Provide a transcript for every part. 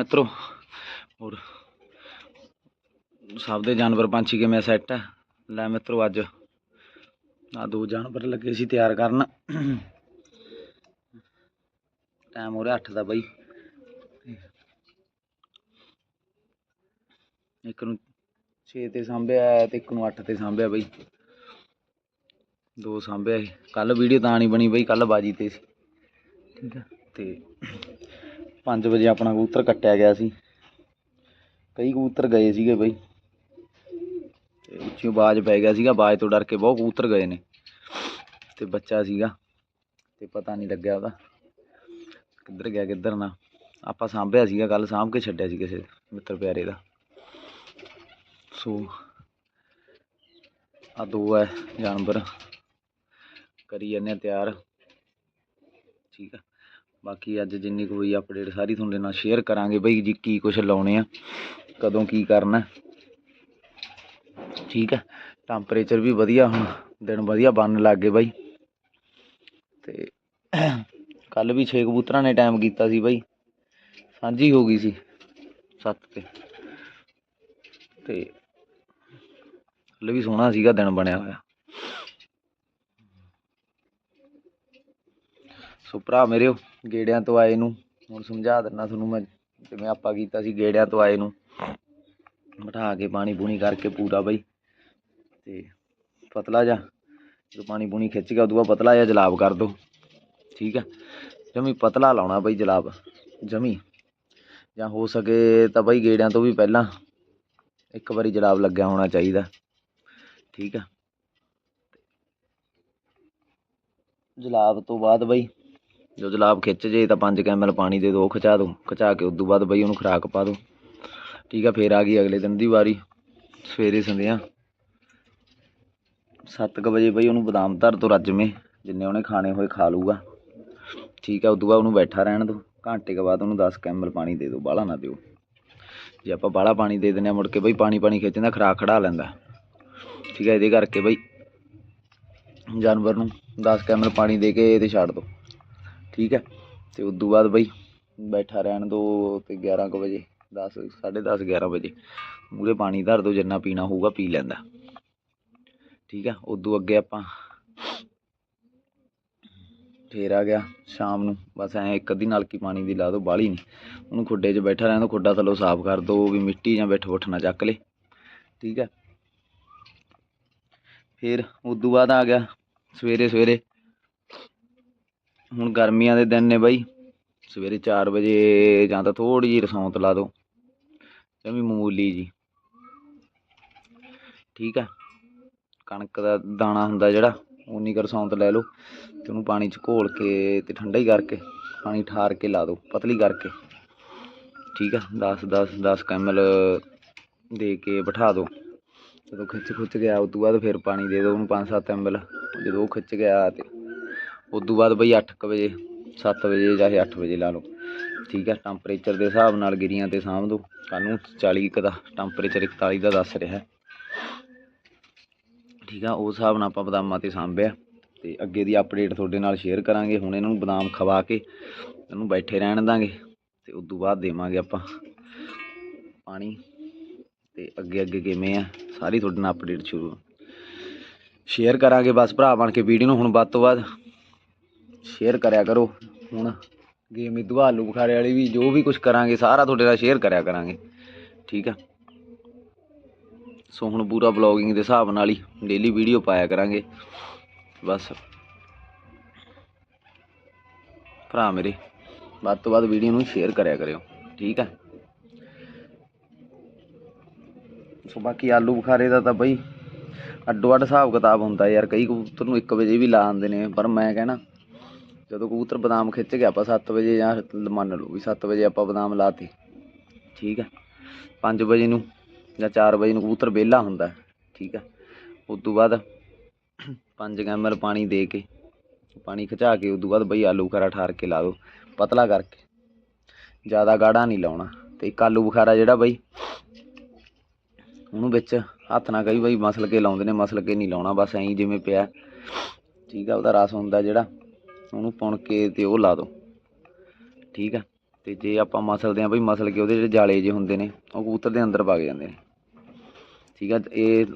ਮਿੱਤਰੋ ਹੋਰ ਸਭ ਦੇ ਜਾਨਵਰ ਪੰਛੀ ਕਿਵੇਂ ਸੈੱਟ ਹੈ ਲੈ ਮਿੱਤਰੋ ਅੱਜ ਆ ਦੋ ਜਾਨਵਰ ਲੱਗੇ ਸੀ ਤਿਆਰ ਕਰਨ। ਟਾਈਮ ਹੋ ਰਿਹਾ 8 ਦਾ ਬਾਈ। ਇੱਕ ਨੂੰ 6 ਤੇ ਸਾਂਭਿਆ ਤੇ ਇੱਕ ਨੂੰ 8 ਤੇ ਸਾਂਭਿਆ ਬਾਈ। ਦੋ ਸਾਂਭਿਆ ਕੱਲ ਵੀਡੀਓ ਤਾਂ ਨਹੀਂ ਬਣੀ ਬਈ ਕੱਲ ਬਾਜੀ ਤੇ ਸੀ। ਠੀਕ ਹੈ ਤੇ 5 ਵਜੇ ਆਪਣਾ ਕਬੂਤਰ ਕੱਟਿਆ ਗਿਆ ਸੀ। ਕਈ ਕਬੂਤਰ ਗਏ ਸੀਗੇ ਬਈ। ਤੇ ਉੱਚੀ ਬਾਜ ਪੈ ਗਿਆ ਸੀਗਾ ਆਵਾਜ਼ ਤੋਂ ਡਰ ਕੇ ਬਹੁਤ ਕਬੂਤਰ ਗਏ ਨੇ। ਤੇ ਬੱਚਾ ਸੀਗਾ ਤੇ ਪਤਾ ਨਹੀਂ ਲੱਗਿਆ ਉਹਦਾ। ਕਿੱਧਰ ਗਿਆ, ਕਿੱਧਰ ਨਾ। ਆਪਾਂ ਸਾਂਭਿਆ ਸੀਗਾ ਕੱਲ ਸਾਂਭ ਕੇ ਛੱਡਿਆ ਸੀ ਕਿਸੇ ਮਿੱਤਰ ਪਿਆਰੇ ਦਾ। ਸੋ ਆ ਦੋ ਹੈ, ਜਾਨਵਰ। ਕਰੀ ਜਾਂਦੇ ਹਾਂ ਤਿਆਰ। ਠੀਕ ਆ। ਬਾਕੀ ਅੱਜ ਜਿੰਨੀ ਕੁ ਹੋਈ ਅਪਡੇਟ ਸਾਰੀ ਤੁਹਾਡੇ ਨਾਲ ਸ਼ੇਅਰ ਕਰਾਂਗੇ ਬਈ ਜੀ ਕੀ ਕੁਝ ਲਾਉਣੇ ਆ, ਕਦੋਂ ਕੀ ਕਰਨਾ। ਠੀਕ ਹੈ ਟੈਂਪਰੇਚਰ ਵੀ ਵਧੀਆ ਹੁਣ, ਦਿਨ ਵਧੀਆ ਬਣਨ ਲੱਗ ਗਏ ਬਾਈ। ਤੇ ਕੱਲ ਵੀ 6 ਕਬੂਤਰਾਂ ਨੇ ਟਾਈਮ ਕੀਤਾ ਸੀ ਬਾਈ। ਸਾਂਝੀ ਹੋ ਗਈ ਸੀ 7 ਤੇ। ਤੇ ਕੱਲ ਵੀ ਸੋਹਣਾ ਸੀਗਾ ਦਿਨ ਬਣਿਆ ਹੋਇਆ। ਸੋ ਭਰਾ ਮੇਰਿਓ, ਗੇੜਿਆਂ ਤੋਂ ਆਏ ਨੂੰ, ਹੁਣ ਸਮਝਾ ਦਿੰਦਾ ਤੁਹਾਨੂੰ ਮੈਂ, ਜਿਵੇਂ ਆਪਾਂ ਕੀਤਾ ਸੀ ਗੇੜਿਆਂ ਤੋਂ ਆਏ ਨੂੰ। ਬਿਠਾ ਕੇ ਪਾਣੀ ਪੂਣੀ ਕਰਕੇ ਪੂਰਾ ਬਈ, ਤੇ ਪਤਲਾ ਜਾ ਜਦੋਂ ਪਾਣੀ ਪੂਣੀ ਖਿੱਚ ਗਿਆ, ਉਦੋਂ ਬਾਅਦ ਪਤਲਾ ਜਿਹਾ ਜਲਾਬ ਕਰ ਦੋ, ਠੀਕ ਆ? ਜਮੀ ਪਤਲਾ ਲਾਉਣਾ ਬਈ ਜਲਾਬ, ਜਮੀ। ਜਾਂ ਹੋ ਸਕੇ ਤਾਂ ਬਈ ਗੇੜਿਆਂ ਤੋਂ ਵੀ ਪਹਿਲਾਂ ਇੱਕ ਵਾਰੀ ਜਲਾਬ ਲੱਗਿਆ ਹੋਣਾ ਚਾਹੀਦਾ, ਠੀਕ ਆ? ਜਲਾਬ ਤੋਂ ਬਾਅਦ ਬਈ ਜੋ ਜਲਾਬ ਖਿੱਚ ਜੇ ਤਾਂ 5 ਕੈਮਲ ਪਾਣੀ ਦੇ ਦੋ, ਖਿਚਾ ਦੋ। ਖਿਚਾ ਕੇ ਉਦੋਂ ਬਾਅਦ ਬਈ ਉਹਨੂੰ ਖੁਰਾਕ ਪਾ ਦੋ। ਠੀਕ ਆ, ਫੇਰ ਆ ਗਈ ਅਗਲੇ ਦਿਨ ਦੀ ਵਾਰੀ। ਸਵੇਰੇ ਸੰਧਿਆ। 7:00 ਵਜੇ ਬਈ ਉਹਨੂੰ ਬਦਾਮ ਧਰ ਤੋਂ ਰੱਜਵੇਂ ਜਿੰਨੇ ਉਹਨੇ ਖਾਣੇ ਹੋਏ ਖਾ ਲੂਗਾ ਠੀਕ ਆ, ਉਦੋਂ ਬਾਅਦ ਉਹਨੂੰ ਬੈਠਾ ਰਹਿਣ ਦੋ। ਘੰਟੇ ਕੇ ਬਾਅਦ ਉਹਨੂੰ 10 ਕੈਮਲ ਪਾਣੀ ਦੇ ਦਿਓ ਬਾਹਲਾ ਨਾ ਦਿਓ। ਜੇ ਆਪਾਂ ਬਾਹਲਾ ਪਾਣੀ ਦੇ ਦਿੰਦੇ ਆ, ਮੁੜ ਕੇ ਬਈ ਪਾਣੀ ਪਾਣੀ ਖਿੱਚਦਾ ਖਰਾਕ ਖੜਾ ਲੈਂਦਾ। ਠੀਕ ਹੈ ਇਹਦੇ ਕਰਕੇ ਬਈ ਜਾਨਵਰ ਨੂੰ 10 ਕੈਮਲ ਪਾਣੀ ਦੇ ਕੇ ਤੇ ਛੱਡ ਦੋ। ਠੀਕ ਹੈ। ਤੇ ਉਦੋਂ ਬਾਅਦ ਬਈ ਬੈਠਾ ਰਹਿਣ ਦੋ ਤੇ 11 ਕੁ ਵਜੇ 10 10:30 11 ਵਜੇ। ਮੂਰੇ ਪਾਣੀ ਧਰ ਦੋ, ਜਿੰਨਾ ਪੀਣਾ ਹੋਊਗਾ ਪੀ ਲੈਂਦਾ। ਠੀਕ ਹੈ, ਉਦੋਂ ਅੱਗੇ ਆਪਾਂ ਫੇਰ ਆ ਗਿਆ ਸ਼ਾਮ ਨੂੰ। ਬਸ ਐ ਇੱਕ ਅੱਧੀ ਨਲਕੀ ਪਾਣੀ ਦੀ ਲਾ ਦੋ, ਬਾਹਲੀ ਨਹੀਂ ਉਹਨੂੰ ਖੁੱਡੇ 'ਚ ਬੈਠਾ ਰਹਿਣ ਦੋ, ਖੁੱਡਾ ਥੱਲੋਂ ਸਾਫ਼ ਕਰ ਦੋ ਵੀ ਮਿੱਟੀ ਜਾਂ ਬਿੱਠ ਬੁੱਠ ਨਾ ਚੱਕ ਲੇ। ਠੀਕ ਹੈ। ਫਿਰ ਉਦੋਂ ਬਾਅਦ ਆ ਗਿਆ ਸਵੇਰੇ ਸਵੇਰੇ ਹੁਣ ਗਰਮੀਆਂ ਦੇ ਦਿਨ ਨੇ ਬਾਈ। ਸਵੇਰੇ 4 ਵਜੇ ਜਾਂ ਤਾਂ ਥੋੜੀ ਜਿਹੀ ਰਸੌਂਤ ਲਾ ਦਿਓ। ਜਮੀ ਮਾਮੂਲੀ ਜੀ। ਠੀਕ ਹੈ ਕਣਕ ਦਾ ਦਾਣਾ ਹੁੰਦਾ ਜਿਹੜਾ ਉਨੀ ਕੁ ਰਸੌਂਤ ਲੈ ਲਓ ਤੇ ਉਹਨੂੰ ਪਾਣੀ 'ਚ ਘੋਲ ਕੇ ਤੇ ਠੰਡਾ ਹੀ ਕਰਕੇ ਪਾਣੀ ਠਾਰ ਕੇ ਲਾ ਦਿਓ, ਪਤਲੀ ਕਰਕੇ। ਠੀਕ ਆ। 10 10 10 ਕੈਮਲ ਦੇ ਕੇ ਬਿਠਾ ਦਿਓ। ਜਦੋਂ ਖਿੱਚ ਖੁੱਚ ਗਿਆ ਉਸ ਤੋਂ ਬਾਅਦ ਫਿਰ ਪਾਣੀ ਦੇ ਦਿਓ। ਉਹਨੂੰ 5-7 ਐਮਲ ਜਦੋਂ ਉਹ ਖਿੱਚ ਗਿਆ ਤੇ ਉਸ ਤੋਂ ਬਾਅਦ ਬਈ 8 ਵਜੇ 7 ਵਜੇ ਚਾਹੇ 8 ਵਜੇ ਲਾ ਲਓ। ਠੀਕ ਹੈ ਟੈਂਪਰੇਚਰ ਦੇ ਹਿਸਾਬ ਨਾਲ ਗਿਰੀਆਂ ਤੇ ਸਾਂਭ ਦਿਓ ਕੱਲ੍ਹ ਨੂੰ 40 ਕੁ ਦਾ ਟੈਂਪਰੇਚਰ 41 ਦਾ ਦੱਸ ਰਿਹਾ। ਠੀਕ ਆ, ਉਸ ਹਿਸਾਬ ਨਾਲ ਆਪਾਂ ਬਦਾਮਾਂ ਤੇ ਸਾਂਭਿਆ। ਤੇ ਅੱਗੇ ਦੀ ਅਪਡੇਟ ਤੁਹਾਡੇ ਨਾਲ ਸ਼ੇਅਰ ਕਰਾਂਗੇ। ਹੁਣ ਇਹਨਾਂ ਨੂੰ ਬਦਾਮ ਖਵਾ ਕੇ ਇਹਨੂੰ ਬੈਠੇ ਰਹਿਣ ਦਾਂਗੇ। ਤੇ ਉਸ ਤੋਂ ਬਾਅਦ ਦੇਵਾਂਗੇ ਆਪਾਂ ਪਾਣੀ। ਤੇ ਅੱਗੇ ਅੱਗੇ ਕਿਵੇਂ ਆ, ਸਾਰੀ ਤੁਹਾਡੇ ਨਾਲ ਅਪਡੇਟ ਸ਼ੁਰੂ। ਸ਼ੇਅਰ ਕਰਾਂਗੇ ਬਸ, ਭਰਾ ਬਣ ਕੇ ਵੀਡੀਓ ਨੂੰ। ਹੁਣ ਵੱਧ ਤੋਂ ਵੱਧ ਸ਼ੇਅਰ ਕਰਿਆ ਕਰੋ। ਹੁਣ ਗੇਮ ਇਦੂ ਆਲੂ ਬੁਖਾਰੇ ਵਾਲੀ ਵੀ, ਜੋ ਵੀ ਕੁਝ ਕਰਾਂਗੇ, ਸਾਰਾ ਤੁਹਾਡੇ ਨਾਲ ਸ਼ੇਅਰ ਕਰਿਆ ਕਰਾਂਗੇ। ਠੀਕ ਆ? ਸੋ ਹੁਣ ਪੂਰਾ ਬਲੌਗਿੰਗ ਦੇ ਹਿਸਾਬ ਨਾਲ ਹੀ ਡੇਲੀ ਵੀਡੀਓ ਪਾਇਆ ਕਰਾਂਗੇ। ਬਸ। ਭਰਾ ਮੇਰੇ, ਵੱਧ ਤੋਂ ਵੱਧ ਵੀਡੀਓ ਨੂੰ ਸ਼ੇਅਰ ਕਰਿਆ ਕਰਿਓ। ਠੀਕ ਆ? ਸੋ ਬਾਕੀ ਆਲੂ ਬੁਖਾਰੇ ਦਾ ਤਾਂ ਬਈ ਅੱਡੋ ਅੱਡ ਹਿਸਾਬ ਕਿਤਾਬ ਹੁੰਦਾ ਯਾਰ। ਕਈ ਕਬੂਤਰ ਨੂੰ 1 ਵਜੇ ਵੀ ਲਾ ਆਉਂਦੇ ਨੇ, ਪਰ ਮੈਂ ਕਹਿਣਾ ਜਦੋਂ ਕਬੂਤਰ ਬਦਾਮ ਖਿੱਚ ਗਿਆ, ਆਪਾਂ 7 ਵਜੇ ਜਾਂ ਮੰਨ ਲਓ ਵੀ 7 ਵਜੇ ਆਪਾਂ ਬਦਾਮ ਲਾਤੇ। ਠੀਕ ਹੈ 5 ਵਜੇ ਨੂੰ ਜਾਂ 4 ਵਜੇ ਨੂੰ ਕਬੂਤਰ ਵਿਹਲਾ ਹੁੰਦਾ, ਠੀਕ ਹੈ ਉਸ ਤੋਂ ਬਾਅਦ 5 ਐਮਐਲ ਪਾਣੀ ਦੇ ਕੇ, ਪਾਣੀ ਖਿਚਾ ਕੇ, ਉਸ ਤੋਂ ਬਾਅਦ ਬਈ ਆਲੂ ਬੁਖਾਰਾ ਠਾਰ ਕੇ ਲਾ ਦਿਓ ਪਤਲਾ ਕਰਕੇ। ਜ਼ਿਆਦਾ ਗਾੜਾ ਨਹੀਂ ਲਾਉਣਾ। ਤੇ ਇੱਕ ਆਲੂ ਬੁਖਾਰਾ ਜਿਹੜਾ ਬਈ, ਉਹਨੂੰ ਵਿੱਚ ਹੱਥ ਨਾਲ ਕਈ ਬਈ, ਮਸਲ ਕੇ ਲਾਉਂਦੇ ਨੇ, ਮਸਲ ਕੇ ਨਹੀਂ ਲਾਉਣਾ, ਬਸ ਐਂ ਜਿਵੇਂ ਪਿਆ। ਠੀਕ ਆ, ਉਹਦਾ ਰਸ ਹੁੰਦਾ ਜਿਹੜਾ। ਉਹਨੂੰ ਪੁਣ ਕੇ ਤੇ ਉਹ ਲਾ ਦਿਓ ਠੀਕ ਆ? ਤੇ ਜੇ ਆਪਾਂ ਮਸਲਦੇ ਆ ਬਈ ਮਸਲ ਕੇ ਉਹਦੇ ਜਿਹੜੇ ਜਾਲੇ ਜੇ ਹੁੰਦੇ ਨੇ, ਉਹ ਕਬੂਤਰ ਦੇ ਅੰਦਰ ਵਗ ਜਾਂਦੇ ਨੇ। ਠੀਕ ਆ? ਇਹ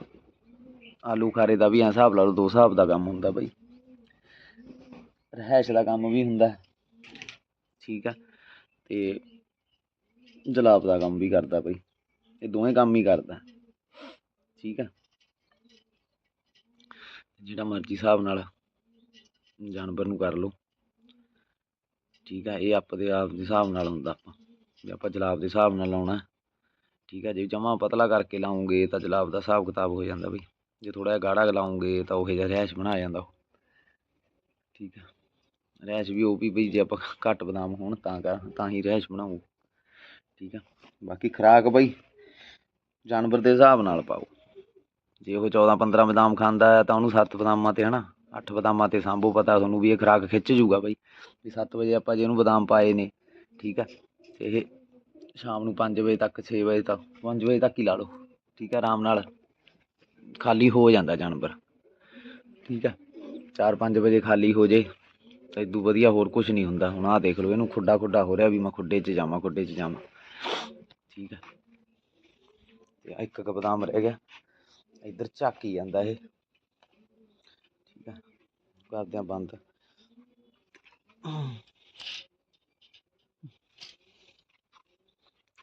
ਆਲੂ ਖਾਰੇ ਦਾ ਵੀ ਐ ਹਿਸਾਬ ਲਾ ਲਓ, ਦੋ ਹਿਸਾਬ ਦਾ ਕੰਮ ਹੁੰਦਾ ਬਈ। ਰਹਿਸ਼ ਦਾ ਕੰਮ ਵੀ ਹੁੰਦਾ। ਠੀਕ ਆ? ਤੇ ਜਲਾਬ ਦਾ ਕੰਮ ਵੀ ਕਰਦਾ ਬਈ। ਇਹ ਦੋਵੇਂ ਕੰਮ ਹੀ ਕਰਦਾ। ਠੀਕ ਆ? ਜਿਹੜਾ ਮਰਜ਼ੀ ਹਿਸਾਬ ਨਾਲ ਜਾਨਵਰ ਨੂੰ ਕਰ ਲਓ। ਠੀਕ ਆ, ਇਹ ਆਪਦੇ ਆਪ ਦੇ ਹਿਸਾਬ ਨਾਲ ਹੁੰਦਾ ਆਪਾਂ। ਜੇ ਆਪਾਂ ਜਲਾਬ ਦੇ ਹਿਸਾਬ ਨਾਲ ਲਾਉਣਾ, ਠੀਕ ਆ, ਜੇ ਜਮਾ ਪਤਲਾ ਕਰਕੇ ਲਾਉਂਗੇ ਤਾਂ ਜਲਾਬ ਦਾ ਹਿਸਾਬ ਕਿਤਾਬ ਹੋ ਜਾਂਦਾ ਬਈ। ਜੇ ਥੋੜਾ ਜਿਹਾ ਗਾੜਾ ਲਾਉਂਗੇ ਤਾਂ ਉਹ ਜਿਹਾ ਰਹਿਸ਼ ਬਣਾ ਜਾਂਦਾ ਉਹ। ਠੀਕ ਆ ਰਹਿਸ਼ ਵੀ ਉਹ ਵੀ ਬਈ ਜੇ ਆਪਾਂ ਘੱਟ ਬਦਾਮ ਹੋਣ ਤਾਂ ਕਰ ਤਾਂ ਹੀ ਰਹਿਸ਼ ਬਣਾਉ ਠੀਕ ਆ, ਬਾਕੀ ਖੁਰਾਕ ਬਈ ਜਾਨਵਰ ਦੇ ਹਿਸਾਬ ਨਾਲ ਪਾਓ। ਜੇ ਉਹ 14 15 ਬਦਾਮ ਖਾਂਦਾ ਹੈ ਤਾਂ ਉਹਨੂੰ 7 ਬਦਾਮਾਂ ਤੇ ਹਨਾ। 8 ਬਦਾਮਾਂ ਤੇ ਸਾਂਭੋ ਪਤਾ ਤੁਹਾਨੂੰ ਵੀ ਇਹ ਖੁਰਾਕ ਖਿੱਚ ਜੂਗਾ ਬਈ, ਵੀ 7 ਵਜੇ ਆਪਾਂ ਜੇ ਇਹਨੂੰ ਬਦਾਮ ਪਾਏ ਨੇ, ਠੀਕ ਆ? ਤੇ ਇਹ ਸ਼ਾਮ ਨੂੰ 5 ਵਜੇ ਤੱਕ 6 ਵਜੇ ਤੱਕ 5 ਵਜੇ ਤੱਕ ਹੀ ਲਾ ਲਓ, ਠੀਕ ਆ? ਆਰਾਮ ਨਾਲ ਖਾਲੀ ਹੋ ਜਾਂਦਾ ਜਾਨਵਰ, ਠੀਕ ਆ? 4-5 ਵਜੇ ਖਾਲੀ ਹੋ ਜੇ, ਤਾਂ ਇਦੋਂ ਵਧੀਆ ਹੋਰ ਕੁਝ ਨਹੀਂ ਹੁੰਦਾ। ਹੁਣ ਆਹ ਦੇਖ ਲਓ, ਇਹਨੂੰ ਖੁੱਡਾ ਖੁੱਡਾ ਹੋ ਰਿਹਾ ਵੀ ਮੈਂ ਖੁੱਡੇ 'ਚ ਜਾਵਾਂ, ਖੁੱਡੇ 'ਚ ਜਾਵਾਂ, ਠੀਕ ਆ? ਤੇ ਇੱਕ ਕੁ ਬਦਾਮ ਰਹਿ ਗਿਆ, ਇੱਧਰ ਝਾਕੀ ਜਾਂਦਾ ਇਹ। ਕਰਦੇ ਆ ਬੰਦ।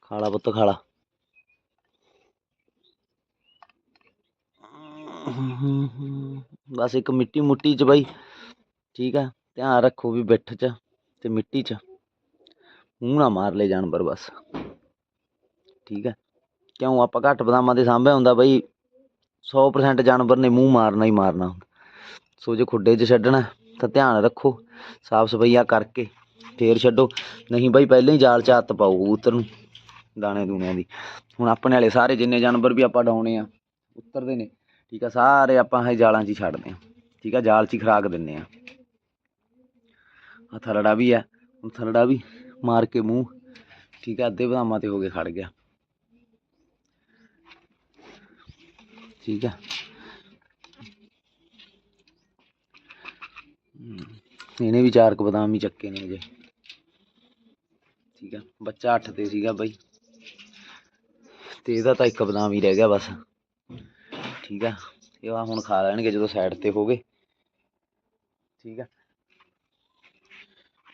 ਖਾਲਾ ਪੁੱਤ, ਖਾਲਾ। ਬਸ ਇੱਕ ਮਿੱਟੀ ਮੁੱਟੀ ਚ ਬਾਈ, ਠੀਕ ਆ। ਧਿਆਨ ਰੱਖੋ ਵੀ ਬਿੱਠ ਚ ਤੇ ਮਿੱਟੀ ਚ। ਮੂੰਹ ਨਾ ਮਾਰ ਲੈ ਜਾਨਵਰ ਬਸ। ਠੀਕ ਆ। ਕਿਉਂ? ਆਪਾਂ ਘੱਟ ਬਦਾਮਾਂ ਦੇ ਸਾਂਭਿਆ ਹੁੰਦਾ ਬਈ। 100% ਜਾਨਵਰ ਨੇ ਮੂੰਹ ਮਾਰਨਾ ਹੀ ਮਾਰਨਾ। ਸੋ ਜੇ ਖੁੱਡੇ 'ਚ ਛੱਡਣਾ, ਤਾਂ ਧਿਆਨ ਰੱਖੋ, ਸਾਫ਼ ਸਫਾਈਆ ਕਰਕੇ ਫੇਰ ਛੱਡੋ, ਨਹੀਂ ਬਾਈ ਪਹਿਲਾਂ ਹੀ ਜਾਲ 'ਚ ਹੱਥ ਪਾਓ ਕਬੂਤਰ ਨੂੰ, ਦਾਣੇ ਦੂਣਿਆਂ ਦੀ। ਹੁਣ ਆਪਣੇ ਵਾਲੇ ਸਾਰੇ ਜਿੰਨੇ ਜਾਨਵਰ ਵੀ ਆਪਾਂ ਡਾਉਣੇ ਆ, ਉਤਰਦੇ ਨੇ, ਠੀਕ ਆ, ਸਾਰੇ ਆਪਾਂ ਇਹ ਜਾਲਾਂ 'ਚ ਹੀ ਛੱਡਦੇ ਆ, ਠੀਕ ਆ, ਜਾਲ 'ਚ ਹੀ ਖਰਾਕ ਦਿੰਨੇ ਆ। ਆ ਥਲੜਾ ਵੀ ਆ, ਹੁਣ ਥਲੜਾ ਵੀ ਮਾਰ ਕੇ ਮੂੰਹ, ਠੀਕ ਆ, ਅੱਧੇ ਬਦਾਮਾਂ ਤੇ ਹੋ ਕੇ ਖੜ ਗਿਆ। ਠੀਕ ਆ। ਇਹਨੇ ਵੀ ਚਾਰ ਕੁ ਬਦਾਮ ਹੀ ਚੱਕੇ ਨੇ ਅਜੇ। ਠੀਕ ਆ, ਬੱਚਾ 8 ਤੇ ਸੀਗਾ ਬਾਈ। ਤੇ ਇਹਦਾ ਤਾਂ ਇੱਕ ਬਦਾਮ ਹੀ ਰਹਿ ਗਿਆ ਬਸ। ਠੀਕ ਆ, ਇਹ ਆ ਹੁਣ ਖਾ ਲੈਣਗੇ ਜਦੋਂ ਸਾਈਡ ਤੇ ਹੋ ਗਏ ਠੀਕ ਆ।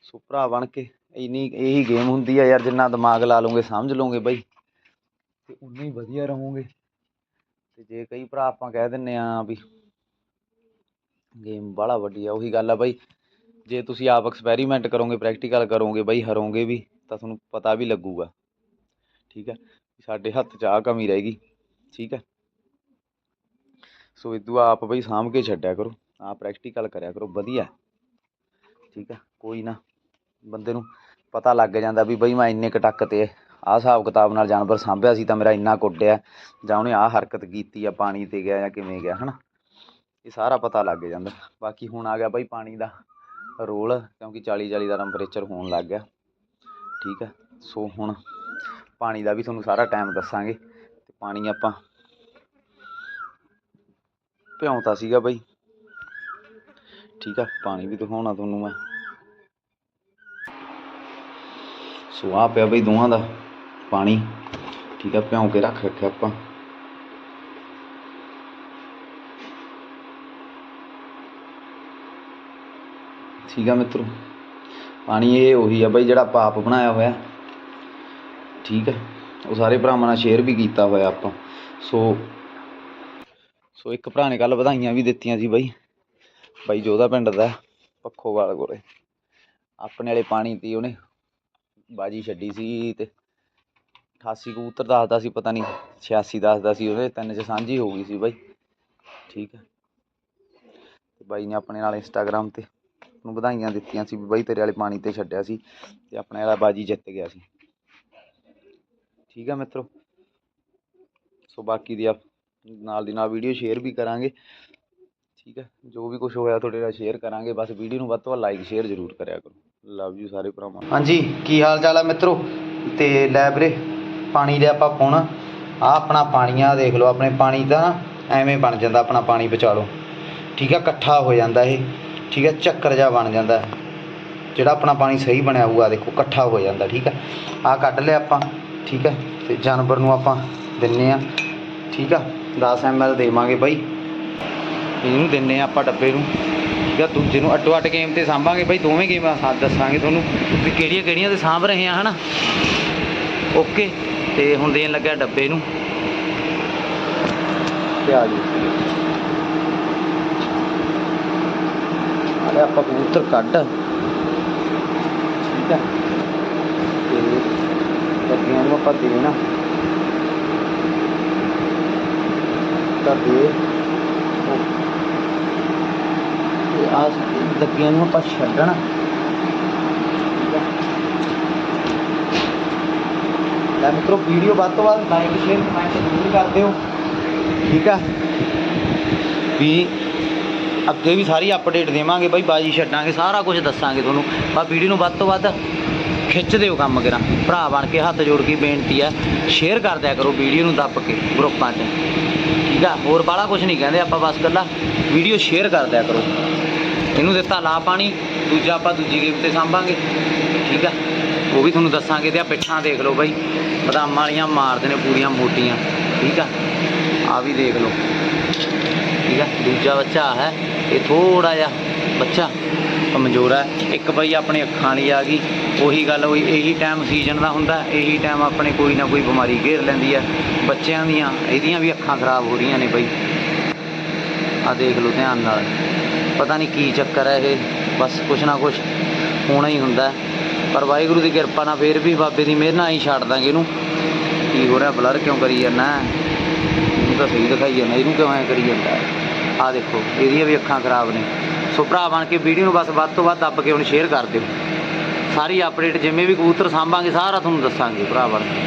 ਸੋ ਭਰਾ ਬਣ ਕੇ ਇੰਨੀ ਇਹੀ ਗੇਮ ਹੁੰਦੀ ਆ ਯਾਰ, ਜਿੰਨਾ ਦਿਮਾਗ ਲਾ ਲਓਗੇ, ਸਮਝ ਲਓਗੇ ਬਾਈ। ਤੇ ਉਨੇ ਹੀ ਵਧੀਆ ਰਹੋਗੇ। ਤੇ ਜੇ ਕਈ ਭਰਾ ਆਪਾਂ ਕਹਿ ਦਿੰਨੇ ਆ ਵੀ ਗੇਮ ਬਾਹਲਾ ਵੱਡੀ ਆ, ਉਹੀ ਗੱਲ ਆ ਬਾਈ। ਜੇ ਤੁਸੀਂ ਆਪ ਐਕਸਪੈਰੀਮੈਂਟ ਕਰੋਗੇ ਪ੍ਰੈਕਟੀਕਲ ਕਰੋਗੇ, ਬਾਈ ਹਰੋਗੇ ਵੀ, ਤਾਂ ਤੁਹਾਨੂੰ ਪਤਾ ਵੀ ਲੱਗੂਗਾ। ਠੀਕ ਹੈ ਸਾਡੇ ਹੱਥ 'ਚ ਆ ਕਮੀ ਰਹਿ ਗਈ। ਠੀਕ ਹੈ ਸੋ ਇਦੂ ਆਪ ਬਈ ਸਾਂਭ ਕੇ ਛੱਡਿਆ ਕਰੋ। ਆਪ ਪ੍ਰੈਕਟੀਕਲ ਕਰਿਆ ਕਰੋ, ਵਧੀਆ। ਠੀਕ ਹੈ ਕੋਈ ਨਾ, ਬੰਦੇ ਨੂੰ ਪਤਾ ਲੱਗ ਜਾਂਦਾ ਵੀ ਬਈ ਮੈਂ ਇੰਨੇ ਕੁ ਤੇ ਆਹ ਹਿਸਾਬ ਕਿਤਾਬ ਨਾਲ ਜਾਨਵਰ ਸਾਂਭਿਆ ਸੀ ਤਾਂ ਮੇਰਾ ਇੰਨਾ ਕੁੱਟਿਆ ਜਾਂ ਉਹਨੇ ਆਹ ਹਰਕਤ ਕੀਤੀ ਆ, ਪਾਣੀ ਤੇ ਗਿਆ ਜਾਂ ਕਿਵੇਂ ਗਿਆ, ਹਨਾ? ਇਹ ਸਾਰਾ ਪਤਾ ਲੱਗ ਜਾਂਦਾ। ਬਾਕੀ ਹੁਣ ਆ ਗਿਆ ਬਾਈ ਪਾਣੀ ਦਾ ਰੋਲ, ਕਿਉਂਕਿ 40 40 ਦਾ ਟੈਂਪਰੇਚਰ ਹੋਣ ਲੱਗ ਗਿਆ। ਠੀਕ ਹੈ, ਸੋ ਹੁਣ ਪਾਣੀ ਦਾ ਵੀ ਤੁਹਾਨੂੰ ਸਾਰਾ ਟਾਈਮ ਦੱਸਾਂਗੇ। ਤੇ ਪਾਣੀ ਆਪਾਂ ਭਿਉਂਤਾ ਸੀਗਾ ਬਾਈ। ਠੀਕ ਆ, ਪਾਣੀ ਵੀ ਦਿਖਾਉਣਾ ਤੁਹਾਨੂੰ ਮੈਂ। ਸੋ ਆ ਪਿਆ ਬਈ ਦੋਹਾਂ ਦਾ ਪਾਣੀ। ਠੀਕ ਆ ਭਿਉਂ ਕੇ ਰੱਖ ਰੱਖਿਆ ਆਪਾਂ। ਠੀਕ ਆ ਮਿੱਤਰੋ। ਪਾਣੀ ਇਹ ਉਹੀ ਆ ਬਾਈ ਜਿਹੜਾ ਪਾਪ ਬਣਾਇਆ ਹੋਇਆ। ਠੀਕ ਆ। ਉਹ ਸਾਰੇ ਭਰਾਵਾਂ ਨਾਲ ਸ਼ੇਅਰ ਵੀ ਕੀਤਾ ਹੋਇਆ ਆਪਾਂ। ਸੋ ਸੋ ਇੱਕ ਭਰਾ ਨੇ ਕੱਲ ਵਧਾਈਆਂ ਵੀ ਦਿੱਤੀਆਂ ਸੀ ਬਾਈ। ਬਾਈ ਜੋਧਾ ਪਿੰਡ ਦਾ, ਪੱਖੋਵਾਲ ਕੋਲੇ। ਆਪਣੇ ਵਾਲੇ ਪਾਣੀ ਦੀ ਉਹਨੇ ਬਾਜੀ ਛੱਡੀ ਸੀ ਤੇ 88 ਕਬੂਤਰ ਦੱਸਦਾ ਸੀ, ਪਤਾ ਨਹੀਂ 86 ਦੱਸਦਾ ਸੀ ਉਹਦੇ, ਤਿੰਨ ਚ ਸਾਂਝੀ ਹੋ ਗਈ ਸੀ ਬਾਈ। ਠੀਕ ਹੈ ਬਾਈ ਨੇ ਆਪਣੇ ਨਾਲ ਇੰਸਟਾਗ੍ਰਾਮ ਤੇ ਨੂੰ ਵਧਾਈਆਂ ਦਿੱਤੀਆਂ ਸੀ ਵੀ ਬਾਈ ਤੇਰੇ ਵਾਲੇ ਪਾਣੀ ਤੇ ਛੱਡਿਆ ਸੀ ਤੇ ਆਪਣੇ ਵਾਲਾ ਬਾਜੀ ਜਿੱਤ ਗਿਆ ਸੀ। ਠੀਕ ਆ ਮਿੱਤਰੋ। ਸੋ ਬਾਕੀ ਦੀ ਆਪ ਨਾਲ ਦੀ ਨਾਲ ਵੀਡੀਓ ਸ਼ੇਅਰ ਵੀ ਕਰਾਂਗੇ। ਠੀਕ ਹੈ ਜੋ ਵੀ ਕੁਝ ਹੋਇਆ ਤੁਹਾਡੇ ਨਾਲ ਸ਼ੇਅਰ ਕਰਾਂਗੇ। ਬਸ ਵੀਡੀਓ ਨੂੰ ਵੱਧ ਤੋਂ ਵੱਧ ਲਾਈਕ ਸ਼ੇਅਰ ਜ਼ਰੂਰ ਕਰਿਆ ਕਰੋ। ਲਵ ਯੂ ਸਾਰੇ ਭਰਾਵਾਂ। ਹਾਂਜੀ, ਕੀ ਹਾਲ ਚਾਲ ਹੈ ਮਿੱਤਰੋ? ਤੇ ਲੈ ਵੀਰੇ, ਪਾਣੀ ਦੇ ਆਪਾਂ ਪੁਣ ਆ ਆਪਣਾ ਪਾਣੀ ਆ, ਦੇਖ ਲਓ ਆਪਣੇ ਪਾਣੀ ਦਾ ਐਵੇਂ ਬਣ ਜਾਂਦਾ ਆਪਣਾ ਪਾਣੀ ਬਚਾ ਲਓ। ਠੀਕ ਆ, ਇਕੱਠਾ ਹੋ ਜਾਂਦਾ ਇਹ। ਠੀਕ ਹੈ, ਚੱਕਰ ਜਿਹਾ ਬਣ ਜਾਂਦਾ ਜਿਹੜਾ ਆਪਣਾ ਪਾਣੀ ਸਹੀ ਬਣਿਆ ਹੋਊਗਾ, ਦੇਖੋ, ਇਕੱਠਾ ਹੋ ਜਾਂਦਾ, ਠੀਕ ਹੈ। ਆ ਕੱਢ ਲਿਆ ਆਪਾਂ, ਠੀਕ ਹੈ, ਤੇ ਜਾਨਵਰ ਨੂੰ ਆਪਾਂ ਦਿੰਨੇ ਆ, ਠੀਕ ਆ। 10 ml ਦੇਵਾਂਗੇ ਬਾਈ। ਇਹਨੂੰ ਦਿੰਨੇ ਆ ਆਪਾਂ ਡੱਬੇ ਨੂੰ, ਠੀਕ ਆ। ਦੂਜੇ ਨੂੰ ਅੱਡੋ ਅੱਡ ਗੇਮ ਤੇ ਸਾਂਭਾਂਗੇ ਬਾਈ, ਦੋਵੇਂ ਗੇਮਾਂ ਸਾਥ ਦੱਸਾਂਗੇ ਤੁਹਾਨੂੰ ਵੀ ਕਿਹੜੀਆਂ ਕਿਹੜੀਆਂ ਤੇ ਸਾਂਭ ਰਹੇ ਆ, ਹਨਾ। ਓਕੇ ਤੇ ਹੁਣ ਦੇਣ ਲੱਗਿਆ ਡੱਬੇ ਨੂੰ। ਤੇ ਆ ਜੀ ਆਲੇ ਆਪਾਂ ਕਬੂਤਰ ਕੱਢ। ਠੀਕ ਹੈ। ਤੇ ਡੱਬਿਆਂ ਨੂੰ ਆਪਾਂ ਦੇਣਾ। ਤਾਂ ਦੇ। ਤੇ ਆ ਡੱਬਿਆਂ ਨੂੰ ਆਪਾਂ ਛੱਡਣਾ। ਠੀਕ ਲੈ ਮਿੱਤਰੋ, ਵੀਡੀਓ ਵੱਧ ਤੋਂ ਵੱਧ ਲਾਈਕ ਸ਼ੇਅਰ ਕਮੈਂਟ ਜ਼ਰੂਰ ਕਰ ਦਿਓ। ਠੀਕ ਆ ਵੀ ਅੱਗੇ ਵੀ ਸਾਰੀ ਅਪਡੇਟ ਦੇਵਾਂਗੇ ਬਾਈ, ਬਾਜੀ ਛੱਡਾਂਗੇ, ਸਾਰਾ ਕੁਝ ਦੱਸਾਂਗੇ ਤੁਹਾਨੂੰ। ਬਾ ਵੀਡੀਓ ਨੂੰ ਵੱਧ ਤੋਂ ਵੱਧ ਖਿੱਚ ਦਿਓ ਕੰਮ ਕਰਾਂ। ਭਰਾ ਬਣ ਕੇ ਹੱਥ ਜੋੜ ਕੇ ਬੇਨਤੀ ਆ ਸ਼ੇਅਰ ਕਰ ਦਿਆ ਕਰੋ ਵੀਡੀਓ ਨੂੰ ਦੱਬ ਕੇ ਗਰੁੱਪਾਂ 'ਚ। ਠੀਕ ਆ? ਹੋਰ ਬਾਲਾ ਕੁਝ ਨਹੀਂ ਕਹਿੰਦੇ, ਆਪਾਂ ਬਸ ਕੱਲਾ ਵੀਡੀਓ ਸ਼ੇਅਰ ਕਰ ਦਿਆ ਕਰੋ। ਇਹਨੂੰ ਦਿੱਤਾ ਲਾ ਪਾਣੀ, ਦੂਜਾ ਆਪਾਂ ਦੂਜੀ ਗੇਮ ਤੇ ਸਾਂਭਾਂਗੇ। ਠੀਕ ਆ? ਉਹ ਵੀ ਤੁਹਾਨੂੰ ਦੱਸਾਂਗੇ ਤੇ ਆ ਪਿੱਠਾਂ ਦੇਖ ਲਓ ਬਾਈ। ਬਦਾਮਾਂ ਵਾਲੀਆਂ ਮਾਰਦੇ ਨੇ ਪੂਰੀਆਂ ਮੋਟੀਆਂ। ਠੀਕ ਆ? ਆ ਵੀ ਦੇਖ ਲਓ। ਠੀਕ ਆ? ਦੂਜਾ ਬੱਚਾ ਹੈ। ਇਹ ਥੋੜਾ ਜਿਹਾ ਬੱਚਾ ਕਮਜ਼ੋਰ ਹੈ ਇੱਕ ਬਈ ਆਪਣੇ ਅੱਖਾਂ ਵਾਲੀ ਆ ਗਈ। ਉਹੀ ਗੱਲ ਹੋਈ, ਇਹੀ ਟਾਈਮ ਸੀਜ਼ਨ ਦਾ ਹੁੰਦਾ, ਇਹੀ ਟਾਈਮ ਆਪਣੇ ਕੋਈ ਨਾ ਕੋਈ ਬਿਮਾਰੀ ਘੇਰ ਲੈਂਦੀ ਹੈ ਬੱਚਿਆਂ ਦੀਆਂ, ਇਹਦੀਆਂ ਵੀ ਅੱਖਾਂ ਖਰਾਬ ਹੋ ਰਹੀਆਂ ਨੇ ਬਈ। ਆ ਦੇਖ ਲਓ ਧਿਆਨ ਨਾਲ। ਪਤਾ ਨਹੀਂ ਕੀ ਚੱਕਰ ਹੈ ਇਹ, ਬਸ ਕੁਛ ਨਾ ਕੁਛ ਹੋਣਾ ਹੀ ਹੁੰਦਾ। ਪਰ ਵਾਹਿਗੁਰੂ ਦੀ ਕਿਰਪਾ ਨਾਲ ਫੇਰ ਵੀ ਬਾਬੇ ਦੀ ਮਿਹਰ ਨਾਲ ਹੀ ਛੱਡ ਦਾਂਗੇ ਇਹਨੂੰ। ਕੀ ਹੋ ਰਿਹਾ ਬਲਰ, ਕਿਉਂ ਕਰੀ ਜਾਂਦਾ? ਇਹਨੂੰ ਤਾਂ ਸਹੀ ਦਿਖਾਈ ਜਾਂਦਾ, ਇਹਨੂੰ ਕਿਉਂ ਐ ਕਰੀ ਜਾਂਦਾ? ਆ ਦੇਖੋ, ਇਹਦੀਆਂ ਵੀ ਅੱਖਾਂ ਖਰਾਬ ਨੇ। ਸੋ ਭਰਾ ਬਣ ਕੇ ਵੀਡੀਓ ਨੂੰ ਬਸ ਵੱਧ ਤੋਂ ਵੱਧ ਦੱਬ ਕੇ ਹੁਣ ਸ਼ੇਅਰ ਕਰ ਦਿਓ। ਸਾਰੀ ਅਪਡੇਟ ਜਿਵੇਂ ਵੀ ਕਬੂਤਰ ਸਾਂਭਾਂਗੇ, ਸਾਰਾ ਤੁਹਾਨੂੰ ਦੱਸਾਂਗੇ ਭਰਾ ਬਣ ਕੇ।